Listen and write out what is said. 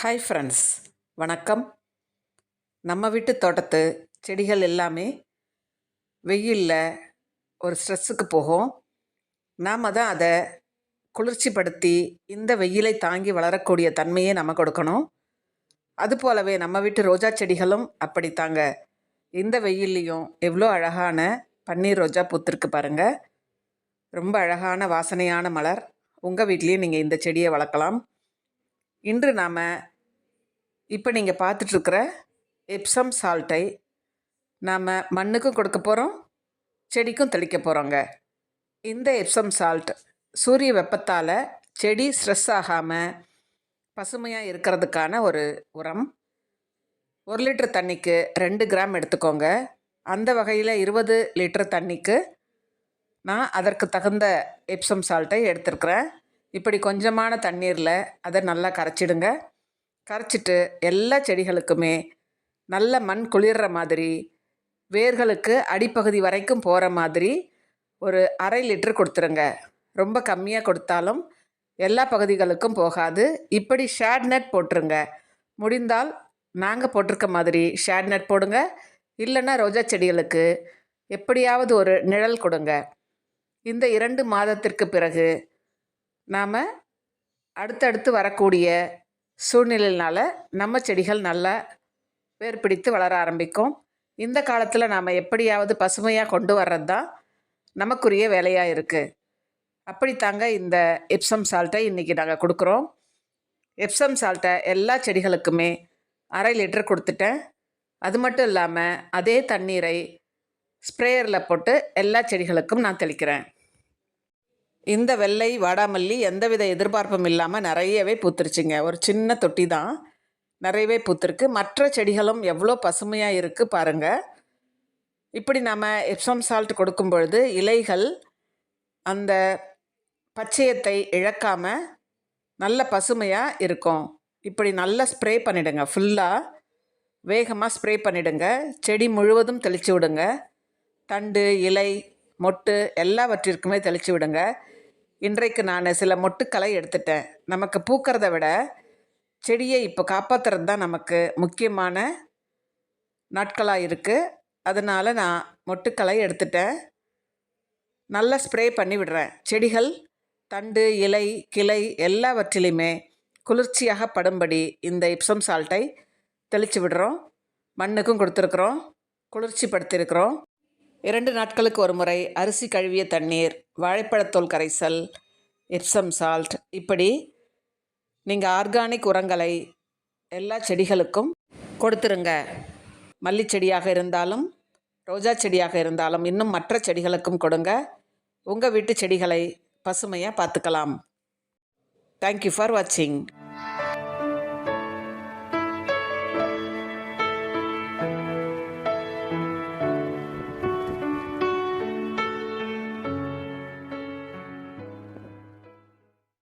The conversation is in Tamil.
ஹாய் ஃப்ரெண்ட்ஸ் வணக்கம். நம்ம வீட்டு தோட்டத்து செடிகள் எல்லாமே வெயிலில் ஒரு ஸ்ட்ரெஸ்ஸுக்கு போகும். நாம் தான் அதை குளிர்ச்சிப்படுத்தி இந்த வெயிலை தாங்கி வளரக்கூடிய தன்மையை நம்ம கொடுக்கணும். அது போலவே நம்ம வீட்டு ரோஜா செடிகளும் அப்படித்தாங்க. இந்த வெயில்லையும் எவ்வளோ அழகான பன்னீர் ரோஜா பூத்திருக்கு பாருங்கள் ரொம்ப அழகான வாசனையான மலர். உங்கள் வீட்லேயும் நீங்கள் இந்த செடியை வளர்க்கலாம். இன்று நாம் இப்போ நீங்கள் பார்த்துட்ருக்கிற எப்சம் சால்ட்டை நாம் மண்ணுக்கும் கொடுக்க போகிறோம் செடிக்கும் தெளிக்க போகிறோங்க இந்த எப்சம் சால்ட் சூரிய வெப்பத்தால் செடி ஸ்ட்ரெஸ் ஆகாமல் பசுமையாக இருக்கிறதுக்கான ஒரு உரம். ஒரு லிட்டர் தண்ணிக்கு ரெண்டு கிராம் எடுத்துக்கோங்க. அந்த வகையில் இருபது லிட்டர் தண்ணிக்கு நான் அதற்கு தகுந்த எப்சம் சால்ட்டை எடுத்துருக்கிறேன். இப்படி கொஞ்சமான தண்ணீரில் அதை நல்லா கரைச்சிடுங்க. கரைச்சிட்டு எல்லா செடிகளுக்குமே நல்ல மண் குளிர்ற மாதிரி வேர்களுக்கு அடிப்பகுதி வரைக்கும் போகிற மாதிரி ஒரு அரை லிட்டர் கொடுத்துருங்க. ரொம்ப கம்மியாக கொடுத்தாலும் எல்லா பகுதிகளுக்கும் போகாது. இப்படி ஷேட் நெட் போட்டுருங்க. முடிந்தால் நாங்கள் போட்டிருக்க மாதிரி ஷேட் நெட் போடுங்க. இல்லைன்னா ரோஜா செடிகளுக்கு எப்படியாவது ஒரு நிழல் கொடுங்க. இந்த இரண்டு மாதத்திற்கு பிறகு நாம் அடுத்தடுத்து வரக்கூடிய சூழ்நிலையினால் நம்ம செடிகள் நல்லா வேர் பிடித்து வளர ஆரம்பிக்கும். இந்த காலத்தில் நாம் எப்படியாவது பசுமையாக கொண்டு வர்றது தான் நமக்குரிய வேலையாக இருக்குது அப்படித்தாங்க இந்த எப்சம் சால்ட்டை இன்றைக்கி நாங்கள் கொடுக்குறோம். எப்சம் சால்ட்டை எல்லா செடிகளுக்குமே அரை லிட்டர் கொடுத்துட்டேன். அது மட்டும் இல்லாமல் அதே தண்ணீரை ஸ்ப்ரேயரில் போட்டு எல்லா செடிகளுக்கும் நான் தெளிக்கிறேன். இந்த வெள்ளை வாடாமல்லி எந்தவித எதிர்பார்ப்பும் இல்லாமல் நிறையவே பூத்துருச்சுங்க. ஒரு சின்ன தொட்டி தான் நிறையவே பூத்துருக்கு. மற்ற செடிகளும் எவ்வளோ பசுமையாக இருக்குது பாருங்கள் இப்படி நம்ம எப்சம் சால்ட் கொடுக்கும் பொழுது இலைகள் அந்த பச்சையத்தை இழக்காமல் நல்ல பசுமையாக இருக்கும். இப்படி நல்லா ஸ்ப்ரே பண்ணிவிடுங்க ஃபுல்லாக வேகமாக ஸ்ப்ரே பண்ணிவிடுங்க செடி முழுவதும் தெளித்து விடுங்க. தண்டு இலை மொட்டு எல்லாவற்றிற்குமே தெளித்து விடுங்க. இன்றைக்கு நான் சில மொட்டுக்களை எடுத்துட்டேன். நமக்கு பூக்கிறத விட செடியை இப்போ காப்பாற்றுறது தான் நமக்கு முக்கியமான நாட்களாக இருக்குது அதனால் நான் மொட்டுக்களை எடுத்துட்டேன். நல்லா ஸ்ப்ரே பண்ணி விடுறேன். செடிகள் தண்டு இலை கிளை எல்லாவற்றிலையுமே குளிர்ச்சியாக படும்படி இந்த இப்சம் சால்ட்டை தெளித்து விடுறோம். மண்ணுக்கும் கொடுத்துருக்குறோம். குளிர்ச்சிப்படுத்தியிருக்கிறோம். இரண்டு நாட்களுக்கு ஒரு முறை அரிசி கழுவிய தண்ணீர் வாழைப்பழத்தோல் கரைசல் எப்சம் சால்ட் இப்படி நீங்கள் ஆர்கானிக் உரங்களை எல்லா செடிகளுக்கும் கொடுத்துருங்க. மல்லி செடியாக இருந்தாலும் ரோஜா செடியாக இருந்தாலும் இன்னும் மற்ற செடிகளுக்கும் கொடுங்க. உங்கள் வீட்டு செடிகளை பசுமையாக பார்த்துக்கலாம். தேங்க்யூ ஃபார் வாட்சிங்